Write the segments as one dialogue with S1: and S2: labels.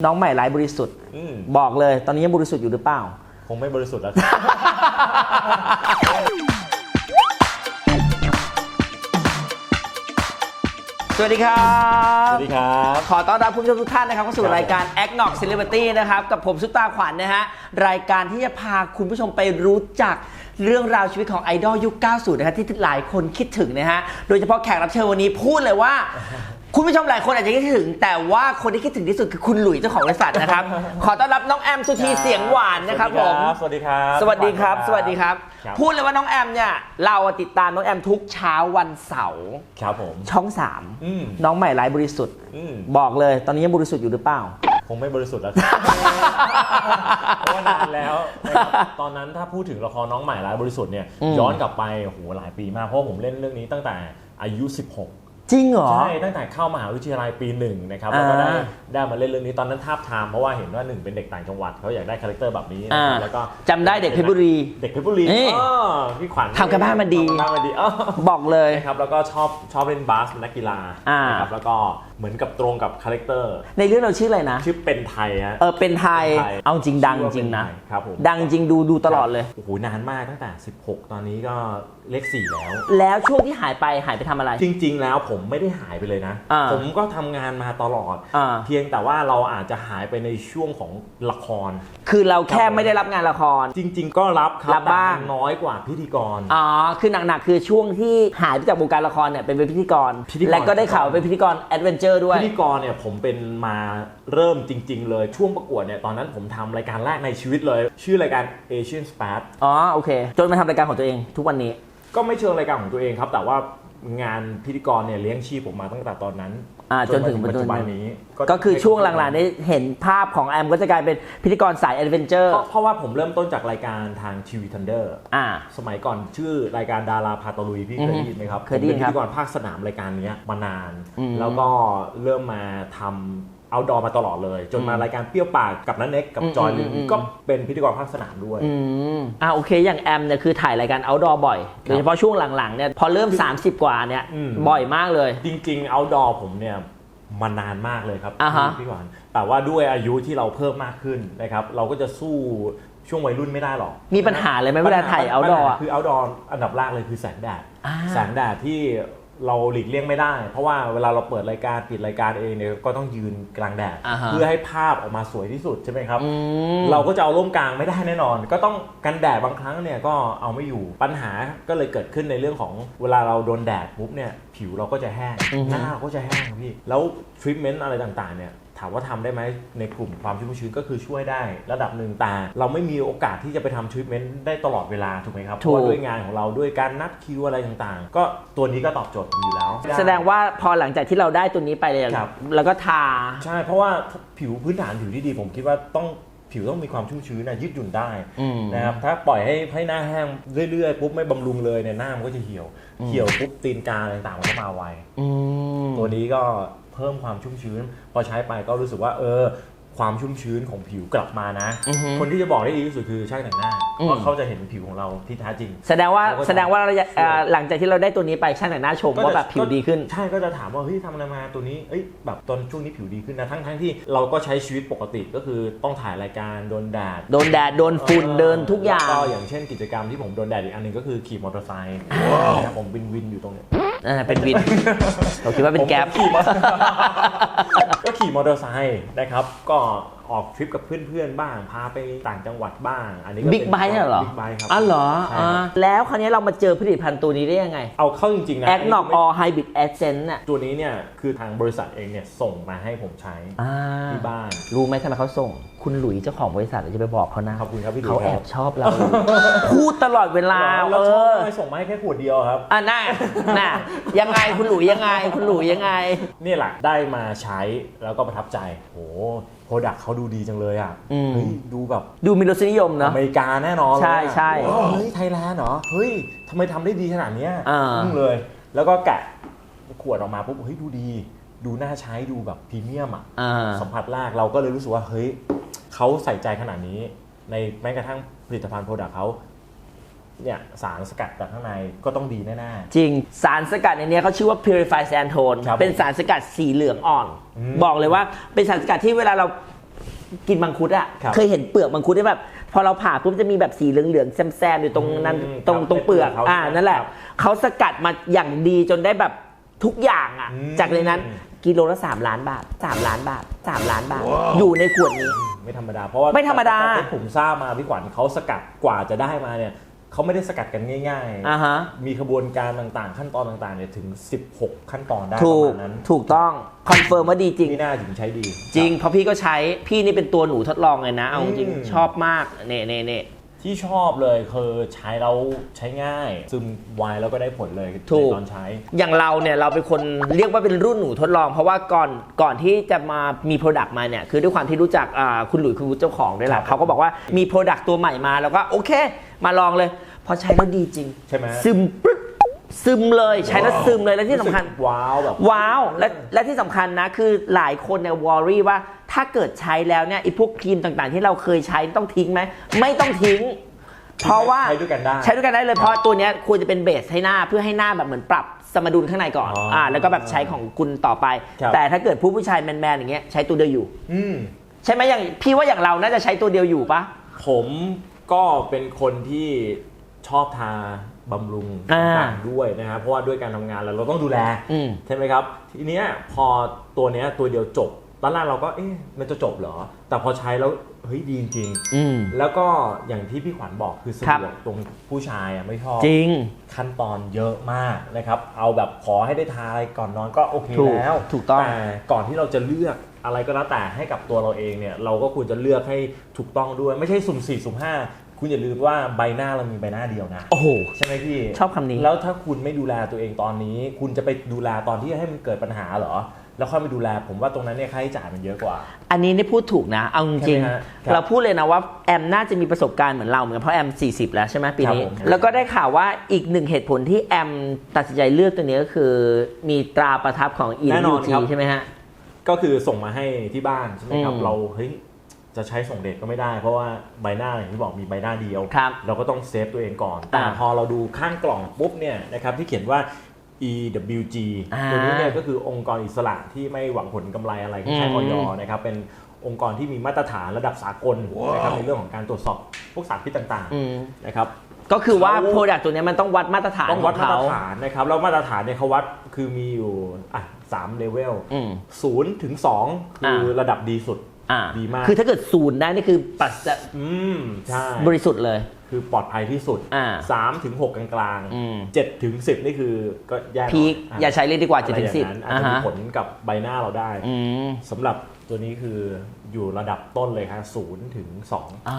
S1: น้องใหม่ไร้บริสุทธิ์
S2: อืม
S1: บอกเลย ตอนนี้ยังบริสุทธิ์อยู่หรือเปล่า
S2: คงไม่บริสุทธิ์แล้วครับ
S1: สวัสดีครับ
S2: สวัสดีครับ
S1: ขอต้อนรับคุณผู้ชมทุกท่านนะครับเข้าสู่
S2: ครับ
S1: รายการ a c n o c Celebrity นะครับ กับผมซุปตาขวัญนะฮะ รายการที่จะพาคุณผู้ชมไปรู้จักเรื่องราวชีวิตของไอดอลยุค 90 นะครับที่หลายคนคิดถึงนะฮะ โดยเฉพาะแขกรับเชิญวันนี้พูดเลยว่า คุณผู้ชมหลายคนอาจจะคิดถึง แต่ว่าคนที่คิดถึงที่สุดคือคุณหลุยเจ้าของบริษัทนะครับ ขอต้อนรับน้องแอมสุธีเสียงหวานนะครับผม
S2: สวัสดีครับ
S1: สวัสดีครับ สวัสดีครับ
S2: ครับ
S1: พูดเลยว่าน้องแอมเนี่ยเราติดตามน้องแอมทุกเช้าวันเสาร์
S2: ครับผม
S1: ช่อง
S2: อืม
S1: 3น้องใหม่ไร้บริสุทธิ์
S2: อืม
S1: บอกเลยตอนนี้ยังบริสุทธิ์อยู่หรือเปล่า
S2: คงไม่บริสุทธิ์แล้วครับเพราะว่านานแล้วนะครับตอนนั้นถ้าพูดถึงละครน้องใหม่ร้ายบริสุทธิ์เนี่ย
S1: อืม
S2: ย้อนกลับไปโอ้โหหลายปีมากเพราะว่าผมเล่นเรื่องนี้ตั้งแต่อายุ 16
S1: จริงเหรอ
S2: ใช่ตั้งแต่เข้ามหาวิทยาลัยปีหนึ่งนะครับแล้วก็ได้
S1: อ่า
S2: ได้มาเล่นเรื่องนี้ตอนนั้นทาบทามเพราะว่าเห็นว่าหนึ่งเป็นเด็กต่างจังหวัดเขาอยากได้คาแรคเตอร์แบบนี้นะ
S1: อ่า
S2: ครับแล้วก็
S1: จำได้เด็กเพชรบุรี
S2: เด็กเพชรบุรี
S1: นี่
S2: อ้อพี่ขวัญ
S1: ทำกันบ้านมาดี
S2: ทำกันบ้านมาดีอ้อ
S1: บอกเลย
S2: นะครับแล้วก็ชอบชอบเล่นบาสเป็นนักกีฬา
S1: อ่าน
S2: นะครับแล้วก็ เหมือนกับตรงกับคาแรคเตอร์
S1: ในเรื่องเราชื่ออะไรนะ
S2: ชื่อเป็นไทยฮะ
S1: เออเป็นไทย
S2: เป็นไทย
S1: เอาจริงดัง
S2: ชื่อว่า
S1: จริงนะ
S2: เป็นไทยครับผม
S1: ดังจริงดูดูตลอดเลย
S2: โอ้โหนานมากตั้งแต่ 16 ตอนนี้ก็เลข4แล้ว
S1: แล้วช่วงที่หายไปหายไปทำอะไร
S2: จริง ๆ แล้วผมไม่ได้หายไปเลยนะ
S1: อ่า
S2: ผมก็ทำงานมาตลอด
S1: อ่า
S2: เพียงแต่ว่าเราอาจจะหายไปในช่วงของละคร
S1: คือเราแค่ไม่ได้รับงานละคร
S2: จริง ๆ ก็รับครั
S1: รับบ้าง
S2: แต่มันน้อยกว่าพิธีกร
S1: อ๋อ คือหนักๆ คือช่วงที่หายไปจากวงการละครเนี่ยเป็นพิธีกร
S2: พิธีกร
S1: และก็ได้ข่าวเป็นพิธีกรแอดเวนเจอร์ด้วย
S2: พิธีกรเนี่ยผมเป็นมาเริ่มจริง ๆ เลยช่วงประกวดเนี่ยตอนนั้นผมทำรายการแรกในชีวิตเลย ชื่อรายการ Asian Spat
S1: อ๋อโอเค จนมาทำรายการของตัวเองทุกวันนี้
S2: ก็ไม่เชิงรายการของตัวเองครับ แต่ว่า งานพิธีกรเนี่ยเลี้ยงชีพผมมาตั้งแต่ตอนนั้น
S1: อ่าจนถึง
S2: มาปัจจุบันนี้
S1: ก็คือช่วงหลังๆได้เห็นภาพของแอมก็จะกลายเป็นพิธีกรสายแอดเวนเจอร์
S2: เพราะเพราะว่าผมเริ่มต้นจากรายการทางทีวีทันเดอร์
S1: อ่า
S2: สมัยก่อนชื่อรายการดาราพาตะลุยพี่เคยได้ยินไหมครับ
S1: เคยได้ยิน
S2: ผม
S1: ครั
S2: เป็
S1: บ
S2: นพิธีกรภาคสนามรายการเนี้ยมานาน
S1: อืม
S2: แล้วก็เริ่มมาทำ เอาดอมาตลอดเลย จนมา
S1: อืม
S2: รายการเปรี้ยวปากกับนันเน็กกับ
S1: อืม
S2: จอย
S1: อืม
S2: ลิน
S1: อืม
S2: ก็เป็นพิธีกรภาคสนามด้วย
S1: อืมอ่าโอเคอย่างแอมเนี่ยคือถ่ายรายการ outdoor บ่อยโดยเฉพาะช่วงหลังๆเนี่ยพอเริ่ม 30 กว่าเนี่ย
S2: อืม
S1: บ่อยมากเลย
S2: จริง ๆ เอาดอผมเนี่ยมานานมากเลยครับ
S1: อ่าฮะ
S2: พี่หวานแต่ว่าด้วยอายุที่เราเพิ่มมากขึ้นนะครับเราก็จะสู้ช่วงวัยรุ่นไม่ได้หรอก
S1: มีปัญหาเลยไหมเวลาถ่าย
S2: ปัญห
S1: outdoor
S2: ปัญห
S1: อะ
S2: คือเอาดออันดับแรกเลยคือแสงแดด
S1: อ่า
S2: แสงแดดที่ เราหลีกเลี่ยงไม่ได้ เพราะว่าเวลาเราเปิดรายการปิดรายการเองเนี่ยก็ต้องยืนกลางแดด
S1: อ่าฮะ
S2: เพื่อให้ภาพออกมาสวยที่สุดใช่ไหมครับ
S1: อืม
S2: เราก็จะเอาร่มกลางไม่ได้แน่นอน ก็ต้องกันแดดบางครั้งเนี่ยก็เอาไม่อยู่ปัญหาก็เลยเกิดขึ้นในเรื่องของเวลาเราโดนแดดปุ๊บเนี่ยผิวเราก็จะแห้ง
S1: อือฮึ
S2: หน้าเราก็จะแห้งครับพี่แล้วทรีทเมนต์อะไรต่างๆเนี่ย ถามว่าทำได้ไหมในกลุ่มความชุ่มชื้นก็คือช่วยได้ระดับหนึ่งแต่เราไม่มีโอกาสที่จะไปทำทรีทเมนต์ได้ตลอดเวลาถูกไหมครับเพ
S1: ถูก
S2: ราะว่าด้วยงานของเราด้วยการนัดคิวอะไรต่างๆ ก็ตัวนี้ก็ตอบโจทย์ผมอยู่แล้ว
S1: แสดงว่าพอหลังจากที่เราได้ตัวนี้ไปเลย
S2: ครับ
S1: แล้วก็ทา
S2: ใช่เพราะว่าผิวพื้นฐานผิวที่ดีผมคิดว่าต้องผิวต้องมีความชุ่มชื้นนะยืดหยุ่นได้
S1: อืม
S2: นะครับถ้าปล่อยให้ให้หน้าแห้งเรื่อยๆปุ๊บไม่บำรุงเลยเนี่ยหน้ามันก็จะเหี่ยวเหี่ยวปุ๊บตีนกาอะไรต่างๆมันก็มาไว
S1: อืม
S2: ตัวนี้ก็ เพิ่มความชุ่มชื้น พอใช้ไปก็รู้สึกว่าเออความชุ่มชื้นของผิวกลับมานะ
S1: อือฮึ
S2: คนที่จะบอกได้ดีที่สุดคือช่างแต่งหน้า
S1: อืม
S2: เพราะเขาจะเห็นผิวของเราที่แท้จริง
S1: แสดงว่า
S2: เราก็จะ
S1: แสดงว่าเราจะ
S2: ช่วย
S1: เอ่อหลังจากที่เราได้ตัวนี้ไปช่างแต่งหน้าชมว่าแบบผิวดีขึ้น
S2: ใช่ก็จะถามว่าเฮ้ยทำอะไรมาตัวนี้เอ้ยแบบตอนช่วงนี้ผิวดีขึ้นนะทั้งทั้งที่เราก็ใช้ชีวิตปกติก็คือต้องถ่ายรายการโดนแดด
S1: โดนแดดโดนฝุ่นเดินทุกอย่าง
S2: แล้วก็อย่างเช่นกิจกรรมที่ผมโดนแดดอีกอันหนึงก็คือขี่มอเตอร์ไซค์นะครับผมวินวินอยู่ตรงเนี้ย
S1: อ่าเป็นวิน เราคิดว่าเป็นแก๊ป
S2: ผมขี่มอก็ขี่มอเตอร์ไซค์นะครับ ก็ ออกทริปกับเพื่อนๆบ้าง พาไปต่างจังหวัดบ้าง อันนี้ก็
S1: บิ๊กไบค์เหรอ
S2: บิ๊กไบค์ครับ
S1: อ๋อเหรอ
S2: ใช่
S1: อ่า
S2: ครับ
S1: แล้วคราวนี้เรามาเจอผลิตภัณฑ์ตัวนี้ได้ยังไง
S2: เอาเข้าจริงๆนะ
S1: แอคนอกออไฮบริดแอสเซนต์น่ะ
S2: ตัวนี้เนี่ยคือทางบริษัทเองเนี่ยส่งมาให้ผมใช้
S1: อ่า
S2: ที่บ้าน
S1: รู้ไหมทำไมเขาส่ง คุณหลุยเจ้าของบริษัทเดี๋ยวจะไปบอกเขานะ
S2: ขอบคุณครับพี่หลุย
S1: เขา
S2: ค
S1: แอ
S2: รับบ
S1: ชอบเรา พูดตลอดเวลา
S2: แล้ว
S1: เอ
S2: ชอบ
S1: อ
S2: ทำไมส่งมาให้แค่ขวดเดียวครับ
S1: อะน่าน่ะยังไงคุณหลุยยังไง คุณหลุยยังไง
S2: นี่แหละได้มาใช้แล้วก็ประทับใจโห โปรดักเขาดูดีจังเลยอะ
S1: อืม
S2: เฮ้ยดูแบบ
S1: ดูมีรสนิยมเนาะ
S2: อเมริกาแน่นอนเลยอะ
S1: ใช่ใช่
S2: โอ้เฮ้ยไทยแลนด์เหรอเฮ้ยทำไมทำได้ดีขนาดเนี้ย
S1: อ่า
S2: อึ้งเลย แล้วก็แกะขวดออกมาปุ๊บเฮ้ยดูดี ดูน่าใช้ดูแบบพรีเมียมอะ
S1: อ่า
S2: สัมผัสแรกเราก็เลยรู้สึกว่าเฮ้ยเขาใส่ใจขนาดนี้ ในแม้กระทั่งผลิตภัณฑ์โปรดักเขา เนี่ยสารสกัดจากข้างในก็ต้องดีแน่
S1: จริงสารสกัดในเนี้ยเขาชื่อว่า Purify Sandtone
S2: ครับ
S1: เป็นสารสกัดสีเหลืองอ่อน
S2: อืม
S1: บอกเลยว่าเป็นสารสกัดที่เวลาเรากินมังคุดอะ
S2: ครับ
S1: เคยเห็นเปลือกมังคุดที่แบบพอเราผ่าปุ๊บจะมีแบบสีเหลืองๆแซมๆอยู่ตรงนั้น
S2: อืม
S1: ตรง
S2: ครับ
S1: ตรงเปลือก
S2: ในเปลือกเขา
S1: อ่านั่นแหละ
S2: ครับ
S1: เขาสกัดมาอย่างดีจนได้แบบทุกอย่างอะ
S2: อืม
S1: จากในนั้นกิโลละ3ล้านบาท3ล้านบาท3ล้านบาท อยู่ในขวดนี้
S2: ไม่ธรรมดา เพราะว่า
S1: ไม่ธรรมดา
S2: ที่ผมทราบมาพี่ขวัญเขาสกัดกว่าจะได้มาเนี่ย เขาไม่ได้สกัดกันง่าย
S1: อ่าฮะ
S2: ๆมีขบวนการต่างๆ ขั้นตอนต่างๆเนี่ยถึง 16 ขั้นตอนได้ป
S1: ถู
S2: ระ
S1: ก
S2: มาณนั้น
S1: ถูกต้อง คอนเฟิร์มว่าดีจริง
S2: นี่น่าถึงใช้ดี
S1: จริง เพราะพี่ก็ใช้ พี่นี่เป็นตัวหนูทดลองเลยนะ เอาจริง
S2: อืม
S1: ชอบมาก เน่เน่เน่
S2: ที่ชอบเลยคือใช้แล้วใช้ง่าย ซึมไวแล้วก็ได้ผลเลย
S1: ถูก
S2: ในตอนใช้
S1: อย่างเราเนี่ยเราเป็นคนเรียกว่าเป็นรุ่นหนูทดลองเพราะว่าก่อนก่อนที่จะมามีโปรดักต์มาเนี่ยคือด้วยความที่รู้จักอ่าคุณหลุยคุณวุฒิเจ้าของด้วยแห
S2: ครั
S1: ละ
S2: บ
S1: เขาก็บอกว่ามีโปรดักต์ตัวใหม่มาแล้วก็โอเค มาลองเลย พอใช้แล้วดีจริง
S2: ใช่ไหม
S1: ซึมปึ๊ดซึมเลยใช้แล้วซึมเลยและที่สำคัญ
S2: รู้สึกว้าวแบบ
S1: ว้าวและและที่สำคัญนะคือหลายคนเนี่ยวอรี่ว่าถ้าเกิดใช้แล้วเนี่ยไอ้พวกครีมต่างๆ ที่เราเคยใช้ต้องทิ้งไหมไม่ต้องทิ้ง เพราะว่า
S2: ใช้ด้วยกันได้
S1: ใช้ด้วยกันได้เลยเพราะตัวเนี้ยควรจะเป็นเบสให้หน้าเพื่อให้หน้าแบบเหมือนปรับสมดุลข้างในก่อน
S2: อ๋ออ่่า
S1: แล้วก็แบบใช้ของคุณต่อไป
S2: ครับ
S1: แต่ถ้าเกิดผู้ผู้ชายแมนๆอย่างเงี้ยใช้ตัวเดียวอยู่
S2: อืม
S1: ใช่ไหมอย่างพี่ว่าอย่างเราน่าจะใช้ตัวเดียวอยู่ปะ
S2: ผม ก็เป็นคนที่ชอบทาบำรุง
S1: อ่า
S2: ต่างๆด้วยนะครับเพราะว่าด้วยการทำงานแล้วเราต้องดูแล
S1: อืม
S2: ใช่ไหมครับ ทีเนี้ยพอตัวเนี้ยตัวเดียวจบ ตอนแรกเราก็เอ๊ะมันจะจบเหรอ แต่พอใช้แล้วเฮ้ยดีจริง
S1: อืม
S2: ๆแล้วก็อย่างที่พี่ขวัญบอกคือสะ
S1: ครับ
S2: ดวกตรงผู้ชายอะไม่ชอบ
S1: จริง
S2: ขั้นตอนเยอะมากนะครับ เอาแบบขอให้ได้ทาอะไรก่อนนอนก็โอเค
S1: ถูก
S2: แล้ว
S1: ถูกต้อง
S2: แต่ก่อนที่เราจะเลือกอะไรก็แล้วแต่ให้กับตัวเราเองเนี่ย เราก็ควรจะเลือกให้ถูกต้องด้วย ไม่ใช่สุ่มสี่สุ่มห้าคุณอย่าลืมว่าใบหน้าเรามีใบหน้าเดียวนะ
S1: โอ้โห
S2: ใช่ไหมพี่
S1: ชอบคำนี้
S2: แล้วถ้าคุณไม่ดูแลตัวเองตอนนี้ คุณจะไปดูแลตอนที่ให้มันเกิดปัญหาเหรอ แล้วค่อยไปดูแล ผมว่าตรงนั้นเนี่ยค่าใช้จ่ายมันเยอะกว่า
S1: อันนี้ได้พูดถูกนะ เอาจ
S2: ใช่
S1: ริง
S2: ไหมฮะครับ
S1: ๆเราพูดเลยนะว่าแอมน่าจะมีประสบการณ์เหมือนเราเหมือนกันเพราะแอม 40 แล้วใช่ไหมปีนี้
S2: ครับผม
S1: แล้วก็ได้ข่าวว่าอีกหนึ่งเหตุผลที่แอมตัดสินใจเลือกตัวนี้ก็คือมีตราประทับของ
S2: แน่นอน
S1: EWG
S2: ครับ
S1: ใช่ไหมฮะ
S2: ก็คือส่งมาให้ที่บ้านใช่ไหมครับ
S1: อืม
S2: เราเฮ้ยจะใช้ส่งเดทก็ไม่ได้ เพราะว่าใบหน้าอย่างที่บอกมีใบหน้าเดียว
S1: ครับ
S2: เราก็ต้องเซฟตัวเองก่อน แต่
S1: อ่า
S2: พอเราดูข้างกล่องปุ๊บเนี่ยนะครับที่เขียนว่า EWG
S1: อ่า
S2: ตัวนี้เนี่ยก็คือองค์กรอิสระที่ไม่หวังผลกำไรอะไรที่ใช้
S1: อืม
S2: ออยนะครับเป็นองค์กรที่มีมาตรฐานระดับสากลนะครับในเรื่องของการตรวจสอบพวกสารพิษต่าง
S1: อืม
S2: ๆนะครับ
S1: ก็คือว่า
S2: เขา
S1: โปรดักต์ตัวนี้มันต้องวัดมาตรฐาน
S2: ต้องวัด
S1: ข
S2: มา
S1: เข
S2: ตรฐานนะครับแล้วมาตรฐานเนี่ยเขาวัดคือมีอยู่อะสามเลเวล
S1: อืม
S2: ศูนย์ถึงสองคืออาระดับดีสุด
S1: อ่า
S2: ดีมาก
S1: คือถ้าเกิดศูนย์ได้นี่คือปัสสะ
S2: อืมใช่
S1: บริสุทธิ์เลย
S2: คือปลอดภัยที่สุด
S1: อ่า
S2: สามถึงหกกลาง
S1: อืม
S2: ๆเจ็ดถึงสิบนี่คือก็แย่หน่
S1: พีคะอย่าใช้เลยดีกว่า
S2: อะไร
S1: 7ถึง
S2: อย่านั้น
S1: 10
S2: อาจจะมี
S1: อ่าฮะ
S2: ผลกับใบหน้าเราได้
S1: อืม
S2: สำหรับตัวนี้คืออยู่ระดับต้นเลยครับศูนย์ถึงสอง
S1: อ่า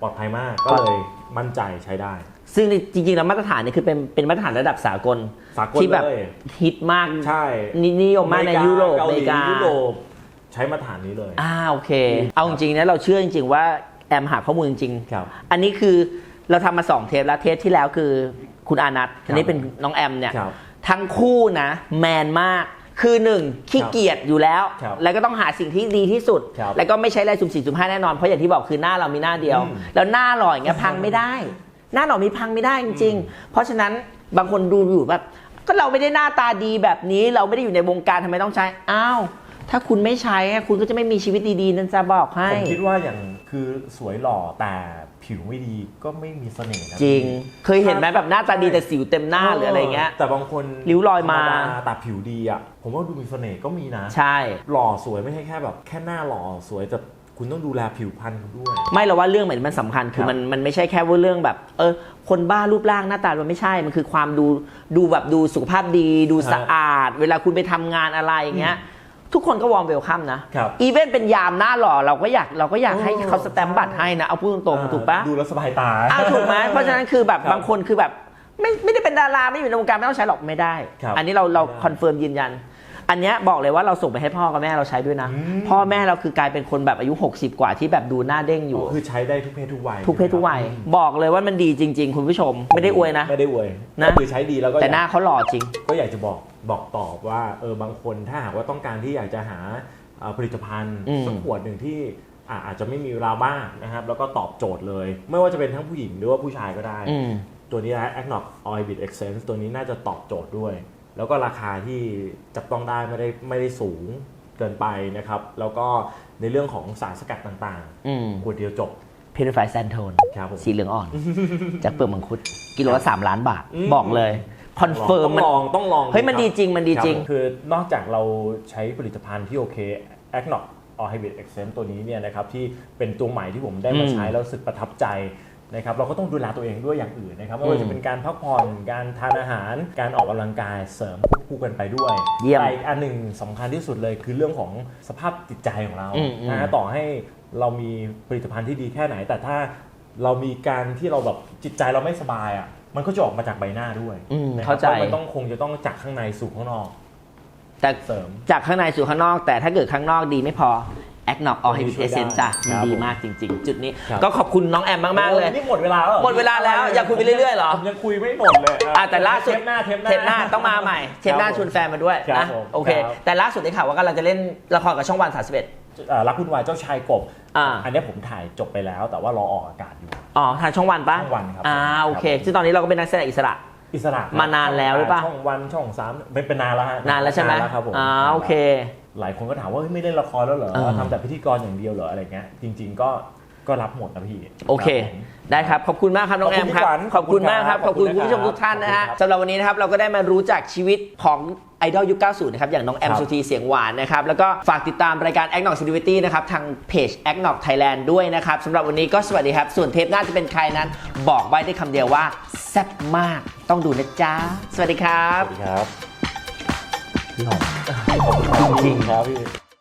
S2: ปลอดภัยมากก็เลยมั่นใจใช้ได้
S1: ซึ่งจริงๆแล้วมาตรฐานนี่คือเป็นเป็นมาตรฐานระดับสากล
S2: สากล
S1: ที่แบบ
S2: เลย
S1: ฮิตมาก
S2: ใช่
S1: นินิยมมากในยุโรป
S2: เกา
S1: อ
S2: ห
S1: เม
S2: ลี
S1: ริกา
S2: ยุโรป ใช้มาตรฐานนี้เลย
S1: อ่าโอเค เอาจริงๆนะเราเชื่อจริง ๆ ว่าแอมหาข้อมูลจริงๆ
S2: ครับ
S1: อันนี้คือเราทำมาสองเทปแล้วเทปที่แล้วคือคุณอานัทอันนี้เป็นน้องแอมเนี่ย
S2: ครับ
S1: ทั้งคู่นะ แมนมากคือหนึ่งขี้เกียจอยู่แล้ว
S2: ครับ
S1: แล้วก็ต้องหาสิ่งที่ดีที่สุด
S2: ครับ
S1: แล้วก็ไม่ใช้อะไรสุ่มสี่สุ่มห้าแน่นอน เพราะอย่างที่บอกคือหน้าเรามีหน้าเดียว
S2: อืม
S1: แล้วหน้าหล่ออย่างเงี้ยพังไม่ได้ หน้าหล่อมีพังไม่ได้จริง ๆ เพราะฉะนั้นบางคนดูอยู่แบบก็เราไม่ได้หน้าตาดีแบบนี้ เราไม่ได้อยู่ในวงการทำไมต้องใช้อ้าว ถ้าคุณไม่ใช้อะคุณก็จะไม่มีชีวิตดีๆ นั่นจะบอกให้
S2: ผมคิดว่าอย่างคือสวยหล่อแต่ผิวไม่ดีก็ไม่มีเสน่ห์นะ
S1: จริง เคยเห็นไหมแบบหน้าตาดีแต่สิวเต็มหน้าหรืออะไรเงี้ย
S2: แต่บางคน
S1: ริ้วรอยมา
S2: ธรรดแต่ผิวดีอะ ผมว่าดูมีเสน่ห์ก็มีนะ
S1: ใช่
S2: หล่อสวยไม่ใช่แค่แบบ แค่หน้าหล่อสวยแต่คุณต้องดูแลผิวพรรณคุณด้วย
S1: ไม่เราว่าเรื่องแบบนี้มันสำคัญ คือ
S2: ครับ
S1: มันมันไม่ใช่แค่ว่าเรื่องแบบ เออ คนบ้ารูปร่างหน้าตา มันไม่ใช่ มันคือความดูดูแบบดูสุขภาพดี ดูสะอาด เวลาคุณไปทำงานอะไรอย่างเงี้ย ทุกคนก็วอร์มเวลคัมนะ ครับอีเวนเป็นยามหน้าหล่อเราก็อยากเราก็อยากให้
S2: โอ้
S1: เขาสแตมป์บัตรให้นะ เอาพูดตรงๆ ถูกปะ
S2: ดูแล้วสบายตา
S1: อ้าวถูกไหมเพราะฉะนั้นคือแบบ
S2: ครับ
S1: บางคนคือแบบ ไม่ไม่ได้เป็นดาราไม่ได้อยู่ในวงการไม่ต้องใช้หรอกไม่ได้
S2: ครับ
S1: อันนี้เราเรา
S2: ไม่ได้
S1: คอนเฟิร์มยืนยัน อันเนี้ยบอกเลยว่าเราส่งไปให้พ่อกับแม่เราใช้ด้วยนะ
S2: อืม
S1: พ่อแม่เราคือกลายเป็นคนแบบอายุ 60 กว่าที่แบบดูหน้าเด้งอยู่
S2: คือใช้ได้ทุกเพศทุกวัย
S1: ทุกเพศทุกวัย บอกเลยว่ามันดีจริง ๆ คุณผู้ชมไม่ได้อวยนะ
S2: ไม่ได้อวย
S1: นะ
S2: ก็คือใช้ดีแล้วก็
S1: แต่หน้าเขาหล่อจริง
S2: ก็อยากจะบอกบอกตอบว่าเออบางคนถ้าหากว่าต้องการที่อยากจะหาเอ่อผลิตภัณฑ์
S1: อืม
S2: สักขวดหนึ่งที่อะอาจจะไม่มีเวลาบ้างนะครับแล้วก็ตอบโจทย์เลย ไม่ว่าจะเป็นทั้งผู้หญิงหรือว่าผู้ชายก็ได้
S1: อืม
S2: ตัวนี้นะ a c n o c Oil Bit Essence ตัวนี้น่าจะตอบโจทย์ด้วย แล้วก็ราคาที่จับต้องได้ไม่ได้ไม่ได้สูงเกินไปนะครับ แล้วก็ในเรื่องของสารสกัดต่าง
S1: อืม
S2: ๆขวดเดียวจบ
S1: Purify Sandtone
S2: ครับผม
S1: สีเหลืองอ่อน จากเปลือกมังคุด กิโลละ3ล้านบาท
S2: อืม
S1: บอกเลย คอนเฟิร์ม
S2: ต้อง
S1: มัน
S2: ลองต้องลอง
S1: เฮ้ย มัน
S2: คบ
S1: ดีจริง มันดีจริง
S2: คบคือนอกจากเราใช้ผลิตภัณฑ์ที่โอเค a c n o c or Hybrid Accent ตัวนี้เนี่ยนะครับที่เป็นตัวใหม่ที่ผมได้มา
S1: อืม
S2: ใช้แล้วรู้สึกประทับใจ นะครับเราก็ต้องดูแลตัวเองด้วยอย่างอื่นนะครับไม่ว่า
S1: อื
S2: จะ
S1: ม
S2: เป็นการพักผ่อนการทานอาหาร การออกกำลังกายเสริมควบคู่กันไปด้วย
S1: เยี่ยม
S2: แต่อีกอันหนึ่งสำคัญที่สุดเลยคือเรื่องของสภาพจิตใจของเรา
S1: อืมอืม
S2: นะฮะต่อให้เรามีผลิตภัณฑ์ที่ดีแค่ไหน แต่ถ้าเรามีการที่เราแบบจิตใจเราไม่สบายอะมันก็จะออกมาจากใบหน้าด้วย
S1: อืม
S2: นะครับ
S1: เข้าใจ
S2: พระมันต้องคงจะต้องจากข้างในสู่ข้างนอก
S1: แต่
S2: เสริม
S1: จากข้างในสู่ข้างนอก แต่ถ้าเกิดข้างนอกดีไม่พอ แอคน็อกออ
S2: ตรง
S1: ฮิ
S2: นี้
S1: บิ
S2: ช่วย
S1: เอเซน
S2: ได้
S1: จ้ะ
S2: ค
S1: มัน
S2: รับ
S1: ดีมากจริง ๆ จุดนี้
S2: ครับ
S1: ก็ขอบคุณน้องแอมมากๆเลย
S2: โอ้นี่หมดเวลาแล้วรอ
S1: หมดเวลาแล้วอยากคุยไปเรื่อยๆเหรอ
S2: ผมยังคุยไม่หมดเลย
S1: อะแต่ล่าสุด
S2: เทปหน้าเทปหน้า
S1: เทปหน้าต้องมาใหม่เทปหน้า
S2: ครับผม
S1: ชวนแฟนมาด้วย
S2: ครั
S1: นะ
S2: บผม
S1: โอเค
S2: ครับ
S1: แต่ล่าสุดได้ข่าวว่ากำลังจะเล่นละครกับช่องวัน31
S2: เอ่อรักคุณวายเจ้าชายกบ
S1: อ่า
S2: อันเนี้ยผมถ่ายจบไปแล้ว แต่ว่ารอออกอากาศอยู่
S1: อ๋อทางช่องวันปะ
S2: ช่องวันครับ
S1: อ่า
S2: ครับ
S1: โอเคซึ่งตอนนี้เราก็เป็นนักแสดงอิสระ
S2: อิสระครับ
S1: มานานแล้วหรือเปล่า
S2: ช่องวันช่องสามเป็นเป็นนานแล้วฮะ
S1: นานแล้วใช่ไหม
S2: นแล้วครับผม
S1: อ่าโอเค
S2: หลายคนก็ถามว่าเฮ้ยไม่เล่นละครแล้วเหรอ
S1: เออ
S2: ทำแต่พิธีกรอย่างเดียวเหรออะไรเงี้ยจริง ๆ ก็ก็รับหมดนะพี่
S1: โอเค
S2: รับผม
S1: ได้ครับ ขอบคุณมากครับ น้อง
S2: ข
S1: แอ
S2: อบ
S1: ม
S2: คุณ
S1: ครับ
S2: พี่ขวัญ
S1: ขอบคุณมากครับข
S2: ข
S1: อ
S2: อ
S1: บบ
S2: คุ
S1: คุณ
S2: ณ
S1: คุณผู้ชม
S2: ครับ
S1: ทุกท่านนะฮะ
S2: ขอบคุณครับ
S1: สำหรับวันนี้นะครับ เราก็ได้มารู้จักชีวิตของไอดอลยุค 90 นะครับ อย่างน้องแอม
S2: ครับ
S1: สุธีเสียงหวานนะครับ แล้วก็ฝากติดตามรายการ a c n o c Celebrity นะครับ ทางเพจ a c n o c Thailand ด้วยนะครับสำหรับวันนี้ก็สวัสดีครับ ส่วนเทปหน้าจะเป็นใครนั้น บอกไว้ได้คำเดียวว่าแซ่บมาก ต้องดูนะจ๊ะ สวัสดีครั
S2: ส
S1: บ
S2: วัสดีครับ
S1: หล่อ
S2: ขอบคุณครับพี่